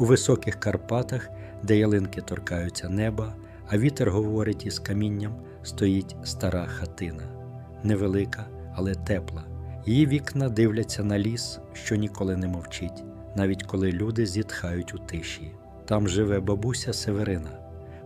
У високих Карпатах, де ялинки торкаються неба, а вітер говорить із камінням, стоїть стара хатина. Невелика, але тепла. Її вікна дивляться на ліс, що ніколи не мовчить, навіть коли люди зітхають у тиші. Там живе бабуся Северина.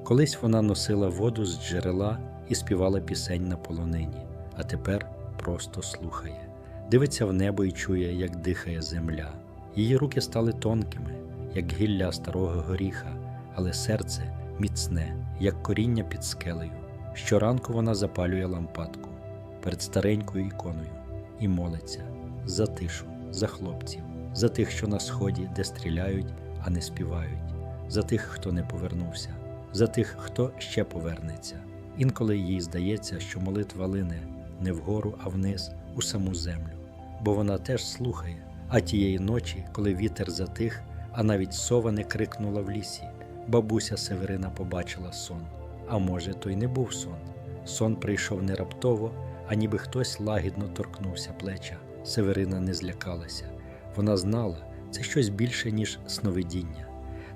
Колись вона носила воду з джерела і співала пісень на полонині, а тепер просто слухає. Дивиться в небо і чує, як дихає земля. Її руки стали тонкими, як гілля старого горіха, але серце міцне, як коріння під скелею. Щоранку вона запалює лампадку перед старенькою іконою і молиться за тишу, за хлопців, за тих, що на сході, де стріляють, а не співають, за тих, хто не повернувся, за тих, хто ще повернеться. Інколи їй здається, що молитва лине не вгору, а вниз у саму землю, бо вона теж слухає. А тієї ночі, коли вітер затих, а навіть сова не крикнула в лісі, бабуся Северина побачила сон. А може, то й не був сон. Сон прийшов не раптово, а ніби хтось лагідно торкнувся плеча. Северина не злякалася. Вона знала, це щось більше, ніж сновидіння.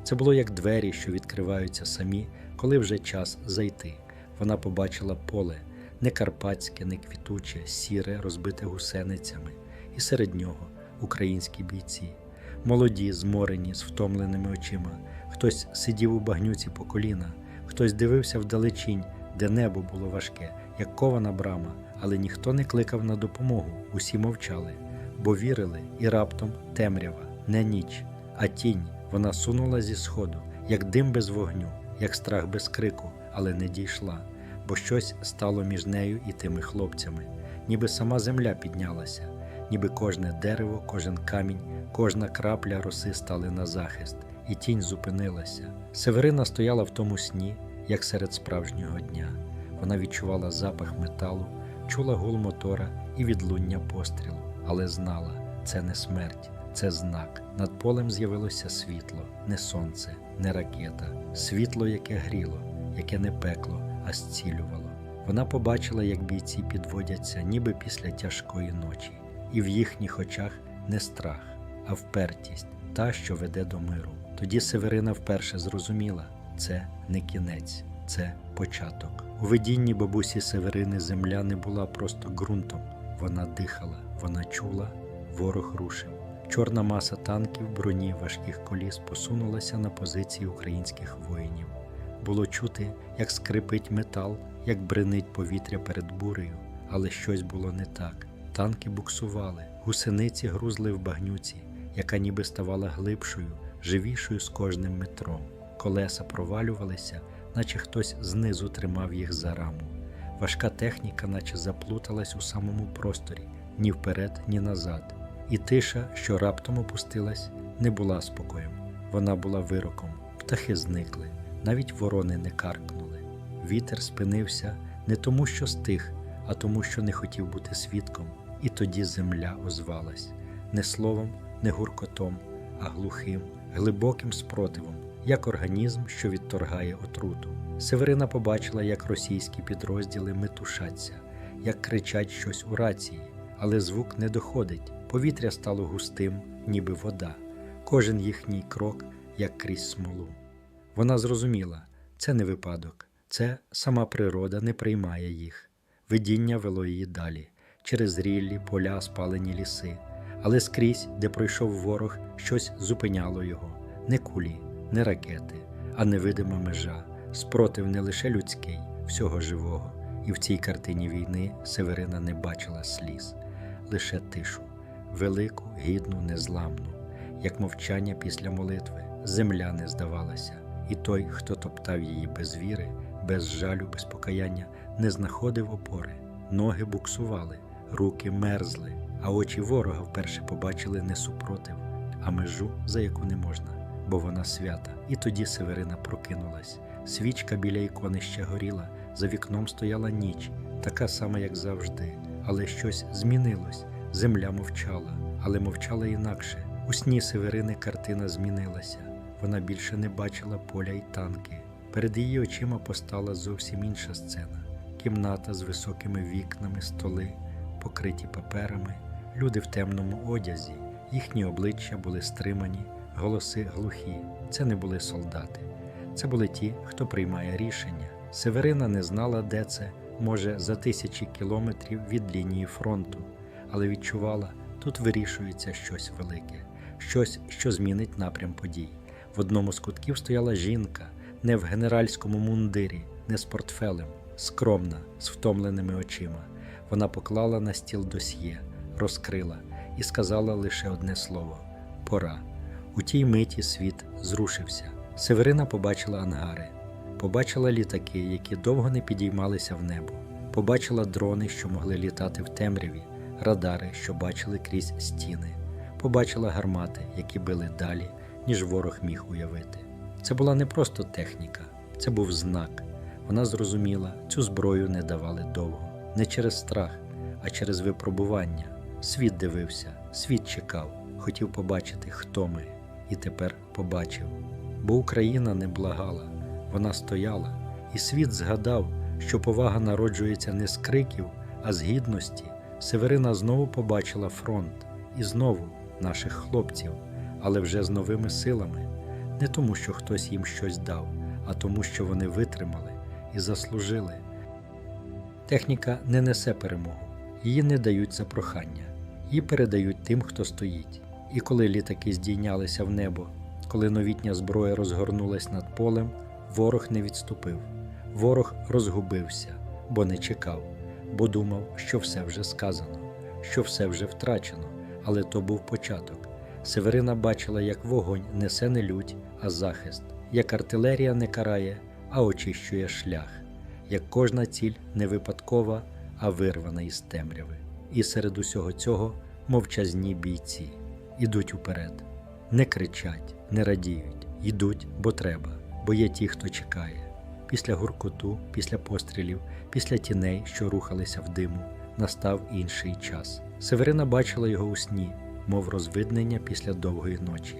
Це було як двері, що відкриваються самі, коли вже час зайти. Вона побачила поле, не карпатське, не квітуче, сіре, розбите гусеницями, і серед нього українські бійці, молоді, зморені, з втомленими очима. Хтось сидів у багнюці по коліна, хтось дивився вдалечінь, де небо було важке, як кована брама, але ніхто не кликав на допомогу, усі мовчали, бо вірили, і раптом темрява, не ніч, а тінь. Вона сунула зі сходу, як дим без вогню, як страх без крику, але не дійшла, бо щось стало між нею і тими хлопцями, ніби сама земля піднялася, ніби кожне дерево, кожен камінь, кожна крапля роси стали на захист, і тінь зупинилася. Северина стояла в тому сні, як серед справжнього дня. Вона відчувала запах металу, чула гул мотора і відлуння пострілу, але знала, це не смерть, це знак. Над полем з'явилося світло, не сонце, не ракета, світло, яке гріло, яке не пекло, а зцілювало. Вона побачила, як бійці підводяться, ніби після тяжкої ночі, і в їхніх очах не страх, а впертість, та, що веде до миру. Тоді Северина вперше зрозуміла це не кінець, це початок. У видінні бабусі Северини земля не була просто ґрунтом, вона дихала, вона чула, ворог рушив. Чорна маса танків, броні важких коліс посунулася на позиції українських воїнів. Було чути, як скрипить метал, як бренить повітря перед бурею, але щось було не так. Танки буксували, гусениці грузли в багнюці, яка ніби ставала глибшою, живішою з кожним метром. Колеса провалювалися, наче хтось знизу тримав їх за раму. Важка техніка, наче заплуталась у самому просторі, ні вперед, ні назад. І тиша, що раптом опустилась, не була спокоєм. Вона була вироком. Птахи зникли, навіть ворони не каркнули. Вітер спинився не тому, що стих, а тому, що не хотів бути свідком. І тоді земля озвалась не словом, не гуркотом, а глухим, глибоким спротивом, як організм, що відторгає отруту. Северина побачила, як російські підрозділи метушаться, як кричать щось у рації, але звук не доходить. Повітря стало густим, ніби вода, кожен їхній крок, як крізь смолу. Вона зрозуміла, це не випадок, це сама природа не приймає їх. Видіння вело її далі, через ріллі, поля, спалені ліси, але скрізь, де пройшов ворог, щось зупиняло його. Не кулі, не ракети, а невидима межа, спротив не лише людський, всього живого. І в цій картині війни Северина не бачила сліз, лише тишу. Велику, гідну, незламну, як мовчання після молитви, земля не здавалася, і той, хто топтав її без віри, без жалю, без покаяння, не знаходив опори, ноги буксували, руки мерзли, а очі ворога вперше побачили не супротив, а межу, за яку не можна, бо вона свята. І тоді Северина прокинулась. Свічка біля ікони ще горіла, за вікном стояла ніч, така сама, як завжди, але щось змінилось. Земля мовчала, але мовчала інакше. У сні Северини картина змінилася. Вона більше не бачила поля й танки. Перед її очима постала зовсім інша сцена: кімната з високими вікнами, столи, покриті паперами, люди в темному одязі. Їхні обличчя були стримані, голоси глухі. Це не були солдати. Це були ті, хто приймає рішення. Северина не знала, де це, може, за тисячі кілометрів від лінії фронту, але відчувала, тут вирішується щось велике, щось, що змінить напрям подій. В одному з кутків стояла жінка, не в генеральському мундирі, не з портфелем, скромна, з втомленими очима. Вона поклала на стіл досьє, розкрила і сказала лише одне слово пора. У тій миті світ зрушився. Северина побачила ангари, побачила літаки, які довго не підіймалися в небо, побачила дрони, що могли літати в темряві, радари, що бачили крізь стіни, побачила гармати, які били далі, ніж ворог міг уявити. Це була не просто техніка, це був знак. Вона зрозуміла, цю зброю не давали довго, не через страх, а через випробування. Світ дивився, світ чекав, хотів побачити, хто ми, і тепер побачив. Бо Україна не благала, вона стояла, і світ згадав, що повага народжується не з криків, а з гідності. Северина знову побачила фронт і знову наших хлопців, але вже з новими силами, не тому, що хтось їм щось дав, а тому, що вони витримали і заслужили. Техніка не несе перемогу, її не дають за прохання, її передають тим, хто стоїть. І коли літаки здійнялися в небо, коли новітня зброя розгорнулась над полем, ворог не відступив. Ворог розгубився, бо не чекав, бо думав, що все вже сказано, що все вже втрачено, але то був початок. Северина бачила, як вогонь несе не лють, а захист, як артилерія не карає, а очищує шлях, як кожна ціль не випадкова, а вирвана із темряви. І серед усього цього мовчазні бійці ідуть уперед, не кричать, не радіють, йдуть, бо треба, бо є ті, хто чекає. Після гуркоту, після пострілів, після тіней, що рухалися в диму, настав інший час. Северина бачила його у сні, мов розвиднення після довгої ночі.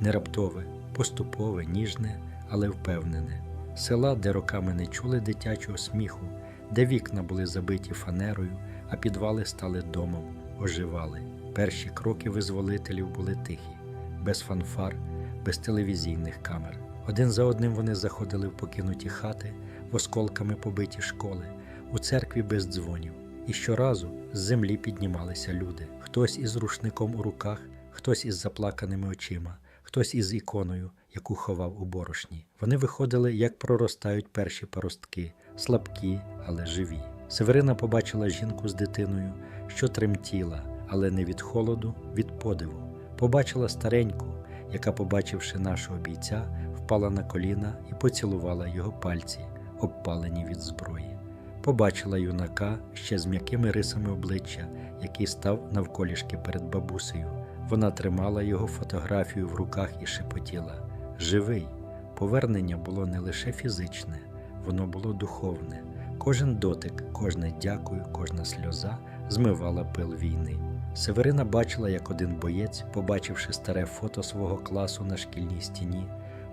Не раптове, поступове, ніжне, але впевнене. Села, де роками не чули дитячого сміху, де вікна були забиті фанерою, а підвали стали домом, оживали. Перші кроки визволителів були тихі, без фанфар, без телевізійних камер. Один за одним вони заходили в покинуті хати, в осколками побиті школи, у церкві без дзвонів. І щоразу з землі піднімалися люди: хтось із рушником у руках, хтось із заплаканими очима, хтось із іконою, яку ховав у борошні. Вони виходили, як проростають перші паростки, слабкі, але живі. Северина побачила жінку з дитиною, що тремтіла, але не від холоду, від подиву. Побачила стареньку, яка, побачивши нашого бійця, впала на коліна і поцілувала його пальці, обпалені від зброї. Побачила юнака ще з м'якими рисами обличчя, який став навколішки перед бабусею. Вона тримала його фотографію в руках і шепотіла: Живий! Повернення було не лише фізичне, воно було духовне. Кожен дотик, кожне дякую, кожна сльоза змивала пил війни. Северина бачила, як один боєць, побачивши старе фото свого класу на шкільній стіні,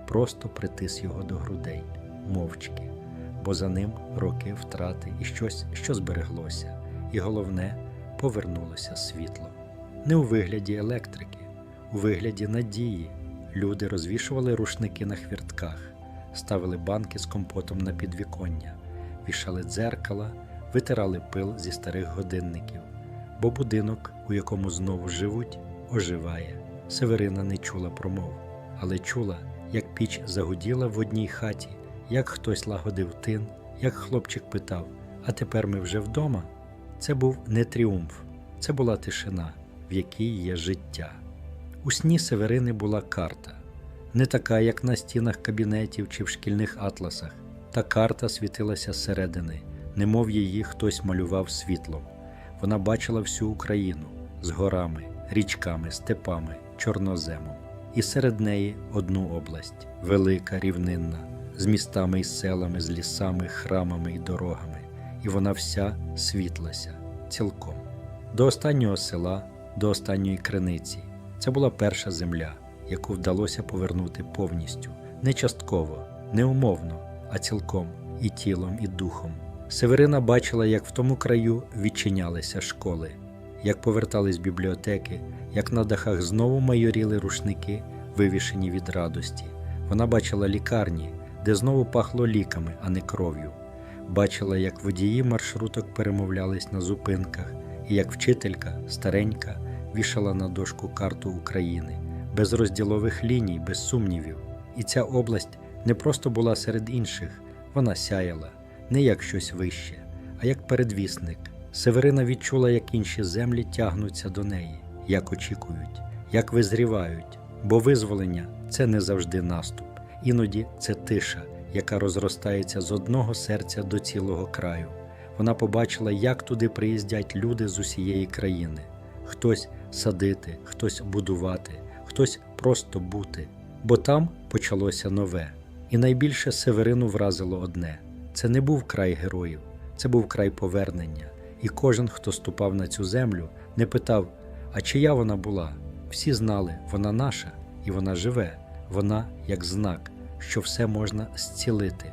просто притис його до грудей, мовчки, бо за ним роки втрати і щось, що збереглося, і головне, повернулося світло. Не у вигляді електрики, у вигляді надії. Люди розвішували рушники на хвіртках, ставили банки з компотом на підвіконня, вішали дзеркала, витирали пил зі старих годинників, бо будинок, у якому знову живуть, оживає. Северина не чула промов, але чула, як піч загуділа в одній хаті, як хтось лагодив тин, як хлопчик питав: А тепер ми вже вдома? Це був не тріумф, це була тишина, в якій є життя. У сні Северини була карта, не така, як на стінах кабінетів чи в шкільних атласах. Та карта світилася зсередини, немов її хтось малював світлом. Вона бачила всю Україну з горами, річками, степами, чорноземом, і серед неї одну область велика, рівнинна, з містами і селами, з лісами, храмами і дорогами, і вона вся світлася цілком. До останнього села, до останньої криниці. Це була перша земля, яку вдалося повернути повністю, не частково, не умовно, а цілком і тілом, і духом. Северина бачила, як в тому краю відчинялися школи, як повертались бібліотеки, як на дахах знову майоріли рушники, вивішені від радості. Вона бачила лікарні, де знову пахло ліками, а не кров'ю. Бачила, як водії маршруток перемовлялись на зупинках, і як вчителька, старенька, вішала на дошку карту України, без розділових ліній, без сумнівів. І ця область не просто була серед інших, вона сяяла, не як щось вище, а як передвісник. Северина відчула, як інші землі тягнуться до неї, як очікують, як визрівають, бо визволення це не завжди наступ, іноді це тиша, яка розростається з одного серця до цілого краю. Вона побачила, як туди приїздять люди з усієї країни. Хтось садити, хтось будувати, хтось просто бути. Бо там почалося нове. І найбільше Северину вразило одне: це не був край героїв, це був край повернення. І кожен, хто ступав на цю землю, не питав, а чия вона була. Всі знали, вона наша, і вона живе, вона як знак, що все можна зцілити,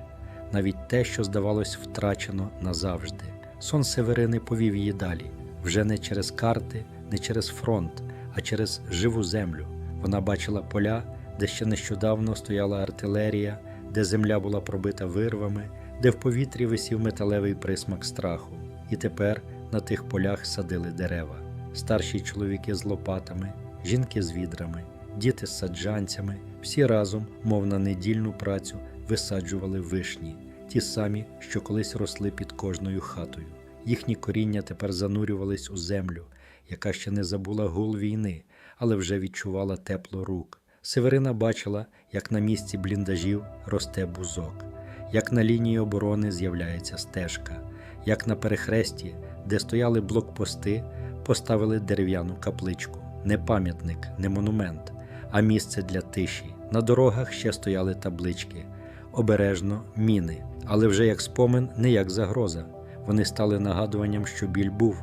навіть те, що здавалось втрачено назавжди. Сон Северини повів її далі, вже не через карти, не через фронт, а через живу землю. Вона бачила поля, де ще нещодавно стояла артилерія, де земля була пробита вирвами, де в повітрі висів металевий присмак страху. І тепер на тих полях садили дерева, старші чоловіки з лопатами, жінки з відрами, діти з саджанцями, всі разом, мов на недільну працю, висаджували вишні, ті самі, що колись росли під кожною хатою. Їхні коріння тепер занурювались у землю, яка ще не забула гул війни, але вже відчувала тепло рук. Северина бачила, як на місці бліндажів росте бузок, як на лінії оборони з'являється стежка, як на перехресті, де стояли блокпости, поставили дерев'яну капличку, не пам'ятник, не монумент, а місце для тиші. На дорогах ще стояли таблички, обережно міни, але вже як спомин, не як загроза. Вони стали нагадуванням, що біль був,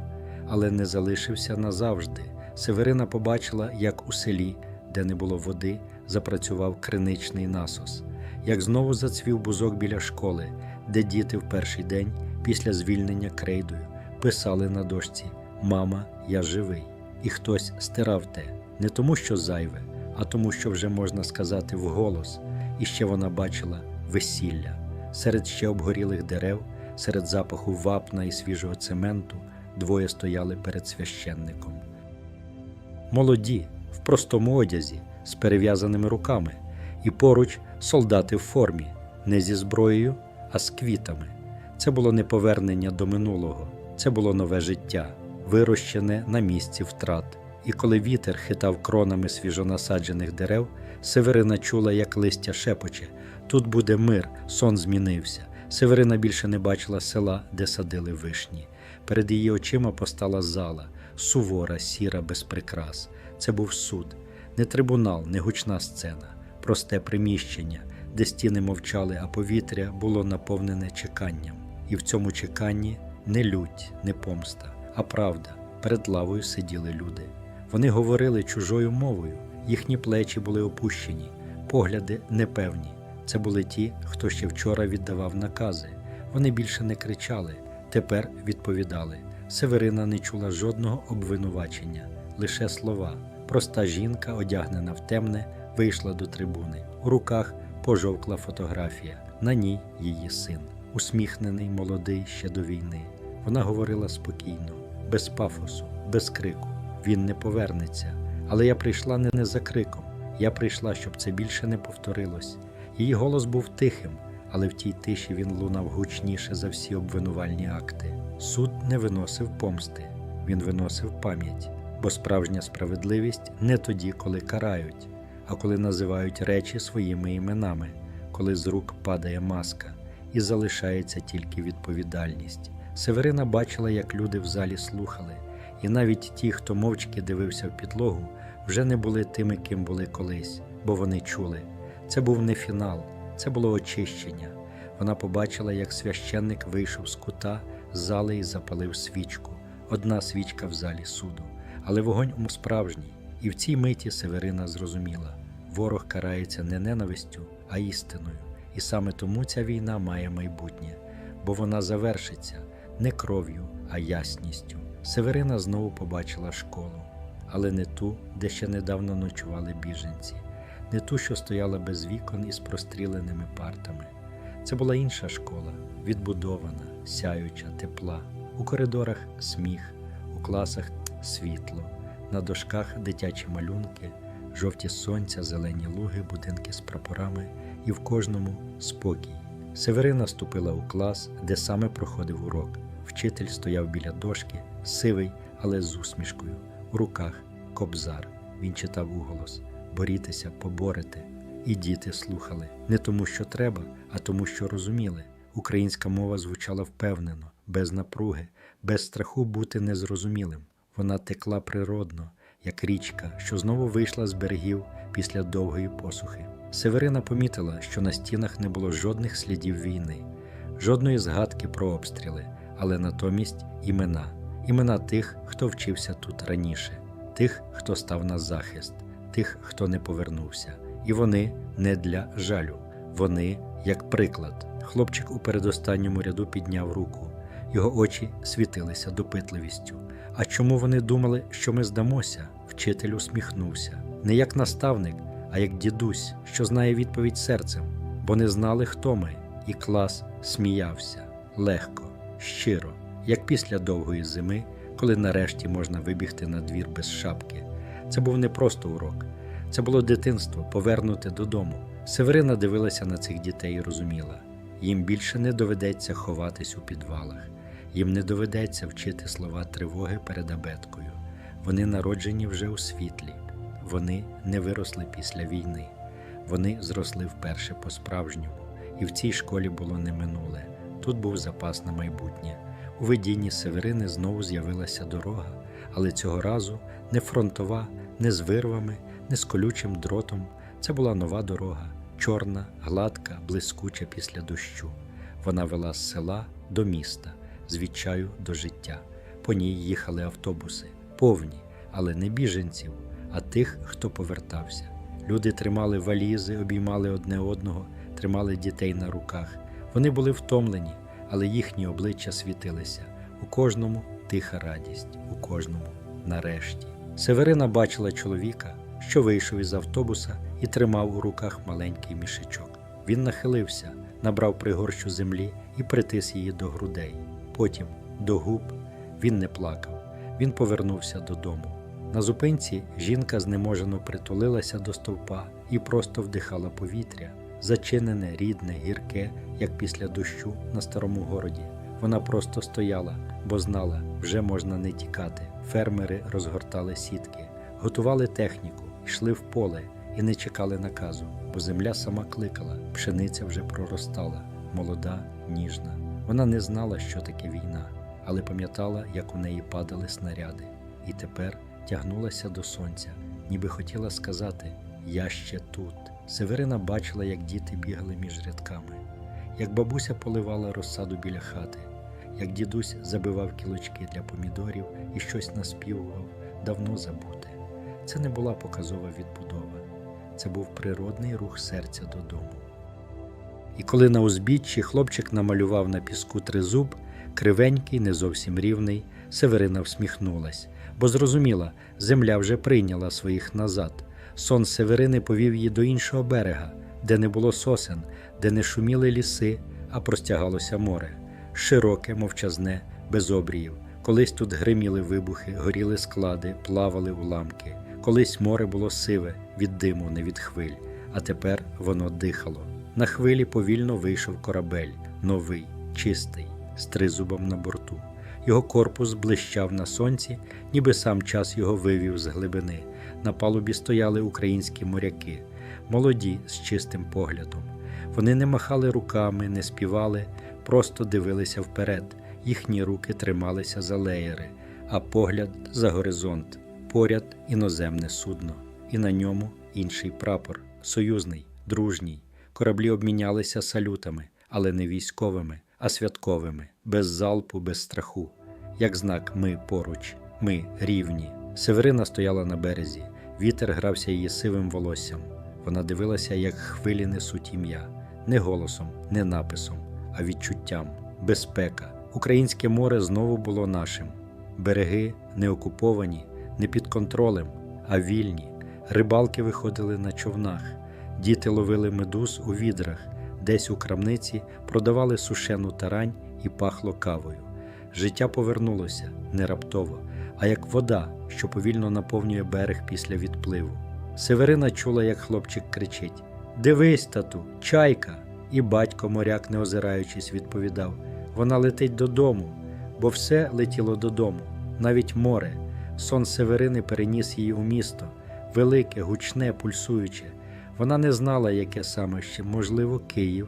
але не залишився назавжди. Северина побачила, як у селі, де не було води, запрацював криничний насос, як знову зацвів бузок біля школи, де діти в перший день після звільнення крейдою писали на дошці Мама, я живий. І хтось стирав те не тому, що зайве, а тому, що вже можна сказати вголос, і ще вона бачила весілля серед ще обгорілих дерев, серед запаху вапна і свіжого цементу двоє стояли перед священником. Молоді, в простому одязі, з перев'язаними руками, і поруч солдати в формі, не зі зброєю, а з квітами. Це було не повернення до минулого, це було нове життя, вирощене на місці втрат. І коли вітер хитав кронами свіжонасаджених дерев, Северина чула, як листя шепоче: тут буде мир, сон змінився. Северина більше не бачила села, де садили вишні. Перед її очима постала зала, сувора, сіра, без прикрас. Це був суд, не трибунал, не гучна сцена, просте приміщення, де стіни мовчали, а повітря було наповнене чеканням. І в цьому чеканні не лють, не помста, а правда. Перед лавою сиділи люди. Вони говорили чужою мовою, їхні плечі були опущені, погляди непевні. Це були ті, хто ще вчора віддавав накази. Вони більше не кричали, тепер відповідали. Северина не чула жодного обвинувачення, лише слова. Проста жінка, одягнена в темне, вийшла до трибуни. У руках пожовкла фотографія. На ній її син, усміхнений, молодий ще до війни. Вона говорила спокійно, без пафосу, без крику. Він не повернеться. Але я прийшла не, за криком. Я прийшла, щоб це більше не повторилось. Її голос був тихим, але в тій тиші він лунав гучніше за всі обвинувальні акти. Суд не виносив помсти, він виносив пам'ять, бо справжня справедливість не тоді, коли карають, а коли називають речі своїми іменами, коли з рук падає маска і залишається тільки відповідальність. Северина бачила, як люди в залі слухали, і навіть ті, хто мовчки дивився в підлогу, вже не були тими, ким були колись, бо вони чули. Це був не фінал, це було очищення. Вона побачила, як священник вийшов з кута з зали і запалив свічку. Одна свічка в залі суду, але вогонь у справжній. І в цій миті Северина зрозуміла: ворог карається не ненавистю, а істиною. І саме тому ця війна має майбутнє, бо вона завершиться не кров'ю, а ясністю. Северина знову побачила школу, але не ту, де ще недавно ночували біженці, не ту, що стояла без вікон із простріленими партами. Це була інша школа, відбудована, сяюча, тепла. У коридорах сміх, у класах світло, на дошках дитячі малюнки, жовті сонця, зелені луги, будинки з прапорами і в кожному спокій. Северина ступила у клас, де саме проходив урок. Вчитель стояв біля дошки, сивий, але з усмішкою. У руках кобзар. Він читав уголос борітеся, поборете. І діти слухали не тому, що треба, а тому, що розуміли. Українська мова звучала впевнено, без напруги, без страху бути незрозумілим. Вона текла природно, як річка, що знову вийшла з берегів після довгої посухи. Северина помітила, що на стінах не було жодних слідів війни, жодної згадки про обстріли, але натомість імена, імена тих, хто вчився тут раніше, тих, хто став на захист, тих, хто не повернувся. І вони не для жалю, вони як приклад. Хлопчик у передостанньому ряду підняв руку. Його очі світилися допитливістю. А чому вони думали, що ми здамося? Вчитель усміхнувся. Не як наставник, а як дідусь, що знає відповідь серцем, бо не знали, хто ми, і клас сміявся легко, щиро, як після довгої зими, коли нарешті можна вибігти на двір без шапки. Це був не просто урок, це було дитинство, повернуте додому. Северина дивилася на цих дітей і розуміла, їм більше не доведеться ховатись у підвалах, їм не доведеться вчити слова тривоги перед абеткою. Вони народжені вже у світлі, вони не виросли після війни, вони зросли вперше по-справжньому, і в цій школі було не минуле. Тут був запас на майбутнє. У видінні Северини знову з'явилася дорога, але цього разу не фронтова, не з вирвами, не з колючим дротом. Це була нова дорога, чорна, гладка, блискуча після дощу. Вона вела з села до міста, з відчаю до життя. По ній їхали автобуси, повні, але не біженців, а тих, хто повертався. Люди тримали валізи, обіймали одне одного, тримали дітей на руках. Вони були втомлені, але їхні обличчя світилися. У кожному тиха радість, у кожному нарешті. Северина бачила чоловіка, що вийшов із автобуса і тримав у руках маленький мішечок. Він нахилився, набрав пригорщу землі і притис її до грудей. Потім до губ він не плакав. Він повернувся додому. На зупинці жінка знеможено притулилася до стовпа і просто вдихала повітря, зачинене, рідне, гірке, як після дощу на старому городі. Вона просто стояла, бо знала, вже можна не тікати. Фермери розгортали сітки, готували техніку, йшли в поле і не чекали наказу, бо земля сама кликала, пшениця вже проростала, молода, ніжна. Вона не знала, що таке війна, але пам'ятала, як у неї падали снаряди, і тепер тягнулася до сонця, ніби хотіла сказати Я ще тут. Северина бачила, як діти бігали між рядками, як бабуся поливала розсаду біля хати, як дідусь забивав кілочки для помідорів і щось наспівував, давно забуте. Це не була показова відбудова, це був природний рух серця додому. І коли на узбіччі хлопчик намалював на піску тризуб, кривенький, не зовсім рівний, Северина всміхнулась, бо зрозуміла, земля вже прийняла своїх назад. Сон Северини повів її до іншого берега, де не було сосен, де не шуміли ліси, а простягалося море, широке, мовчазне, без обріїв. Колись тут гриміли вибухи, горіли склади, плавали уламки. Колись море було сиве від диму, не від хвиль, а тепер воно дихало. На хвилі повільно вийшов корабель, новий, чистий, з тризубом на борту. Його корпус блищав на сонці, ніби сам час його вивів з глибини. На палубі стояли українські моряки, молоді з чистим поглядом. Вони не махали руками, не співали, просто дивилися вперед. Їхні руки трималися за леєри, а погляд за горизонт. Поряд іноземне судно, і на ньому інший прапор, союзний, дружній. Кораблі обмінялися салютами, але не військовими, а святковими, без залпу, без страху. Як знак, ми поруч, ми рівні. Северина стояла на березі, вітер грався її сивим волоссям. Вона дивилася, як хвилі несуть ім'я, не голосом, не написом, а відчуттям, безпека. Українське море знову було нашим. Береги не окуповані, не під контролем, а вільні, Рибалки виходили на човнах, діти ловили медуз у відрах, десь у крамниці продавали сушену тарань і пахло кавою. Життя повернулося не раптово, а як вода, що повільно наповнює берег після відпливу. Северина чула, як хлопчик кричить: Дивись, тату, чайка! І батько моряк, не озираючись, відповідав: Вона летить додому, бо все летіло додому, навіть море. Сон Северини переніс її у місто, велике, гучне, пульсуюче. Вона не знала, яке саме ще, можливо, Київ,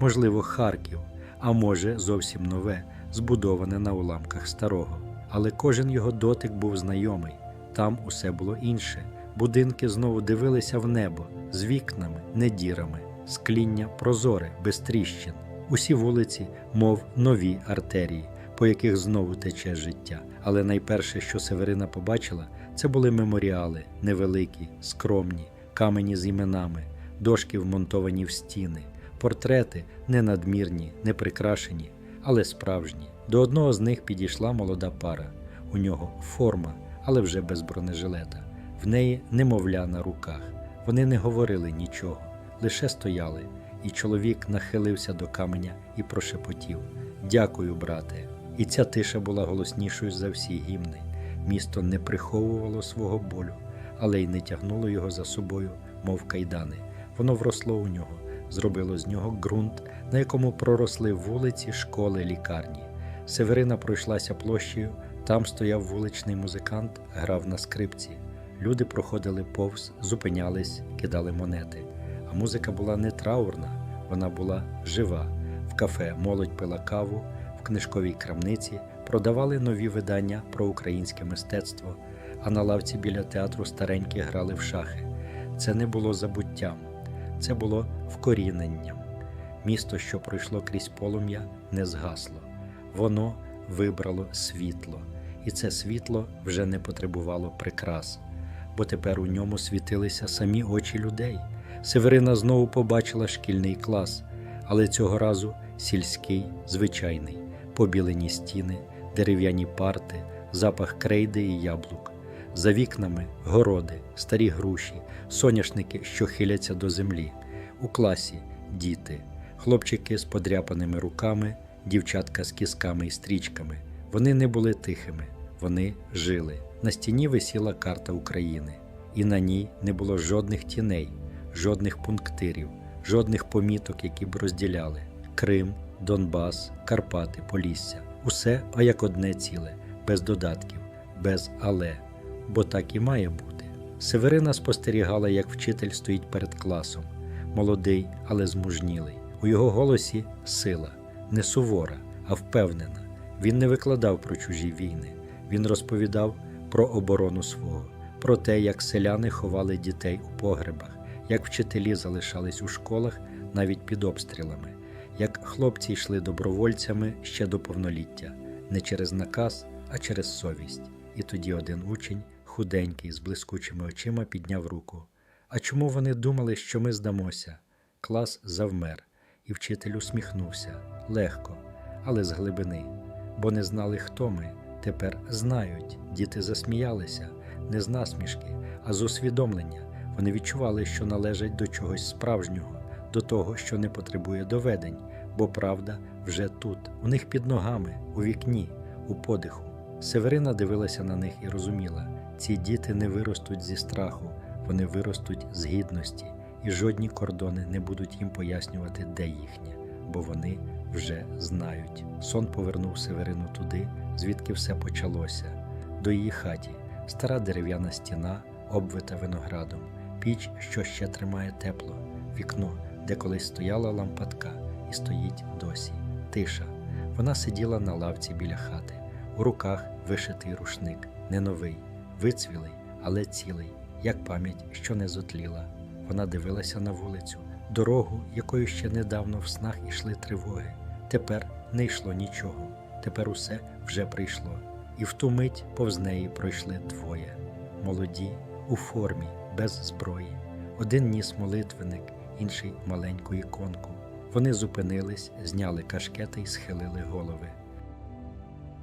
можливо, Харків, а може, зовсім нове, збудоване на уламках старого. Але кожен його дотик був знайомий. Там усе було інше. Будинки знову дивилися в небо з вікнами, не дірами, скління прозоре, без тріщин. Усі вулиці, мов нові артерії, по яких знову тече життя. Але найперше, що Северина побачила, це були меморіали, невеликі, скромні, камені з іменами, дошки вмонтовані в стіни, портрети не надмірні, не прикрашені, але справжні. До одного з них підійшла молода пара. У нього форма, але вже без бронежилета. В неї немовля на руках. Вони не говорили нічого, лише стояли, і чоловік нахилився до каменя і прошепотів: Дякую, брате. І ця тиша була голоснішою за всі гімни. Місто не приховувало свого болю, але й не тягнуло його за собою, мов кайдани. Воно вросло у нього, зробило з нього ґрунт, на якому проросли вулиці, школи, лікарні. Северина пройшлася площею, там стояв вуличний музикант, грав на скрипці. Люди проходили повз, зупинялись, кидали монети. Музика була не траурна, вона була жива. В кафе молодь пила каву, в книжковій крамниці продавали нові видання про українське мистецтво, а на лавці біля театру старенькі грали в шахи. Це не було забуттям, це було вкоріненням. Місто, що пройшло крізь полум'я, не згасло. Воно вибрало світло, і це світло вже не потребувало прикрас, бо тепер у ньому світилися самі очі людей. Северина знову побачила шкільний клас, але цього разу сільський, звичайний, побілені стіни, дерев'яні парти, запах крейди і яблук. За вікнами городи, старі груші, соняшники, що хиляться до землі. У класі діти, хлопчики з подряпаними руками, дівчатка з кісками і стрічками. Вони не були тихими, вони жили. На стіні висіла карта України, і на ній не було жодних тіней, жодних пунктирів, жодних поміток, які б розділяли Крим, Донбас, Карпати, Полісся. Усе, а як одне ціле, без додатків, без але, бо так і має бути. Северина спостерігала, як вчитель стоїть перед класом, молодий, але змужнілий. У його голосі сила, не сувора, а впевнена. Він не викладав про чужі війни, він розповідав про оборону свого, про те, як селяни ховали дітей у погребах, як вчителі залишались у школах навіть під обстрілами, як хлопці йшли добровольцями ще до повноліття, не через наказ, а через совість. І тоді один учень, худенький, з блискучими очима, підняв руку. А чому вони думали, що ми здамося? Клас завмер, і вчитель усміхнувся легко, але з глибини, бо не знали, хто ми. Тепер знають. Діти засміялися не з насмішки, а з усвідомлення. Вони відчували, що належать до чогось справжнього, до того, що не потребує доведень, бо правда вже тут, у них під ногами, у вікні, у подиху. Северина дивилася на них і розуміла: ці діти не виростуть зі страху, вони виростуть з гідності, і жодні кордони не будуть їм пояснювати, де їхнє, бо вони вже знають. Сон повернув Северину туди, звідки все почалося, до її хаті, стара дерев'яна стіна, обвита виноградом, піч, що ще тримає тепло, вікно, де колись стояла лампадка, і стоїть досі. Тиша. Вона сиділа на лавці біля хати, у руках вишитий рушник, не новий, вицвілий, але цілий, як пам'ять, що не зотліла. Вона дивилася на вулицю, дорогу, якою ще недавно в снах ішли тривоги. Тепер не йшло нічого, тепер усе вже прийшло, і в ту мить повз неї пройшли двоє молоді, у формі, без зброї. Один ніс молитвеник, інший маленьку іконку. Вони зупинились, зняли кашкети і схилили голови.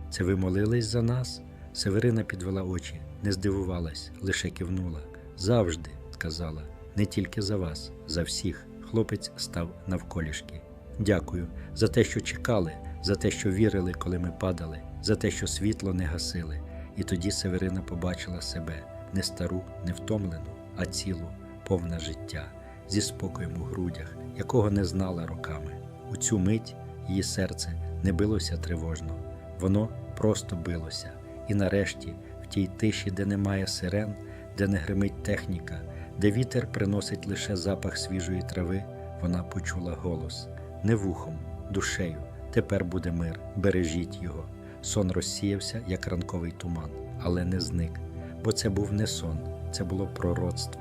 Це ви молились за нас? Северина підвела очі, не здивувалась, лише кивнула. Завжди, сказала, не тільки за вас, за всіх. Хлопець став навколішки. Дякую за те, що чекали, за те, що вірили, коли ми падали, за те, що світло не гасили. І тоді Северина побачила себе не стару, не втомлену, а цілу, повне життя, зі спокоєм у грудях, якого не знала роками. У цю мить її серце не билося тривожно, воно просто билося. І нарешті, в тій тиші, де немає сирен, де не гримить техніка, де вітер приносить лише запах свіжої трави, вона почула голос не вухом, душею. Тепер буде мир, бережіть його. Сон розсіявся, як ранковий туман, але не зник, бо це був не сон, це було пророцтво.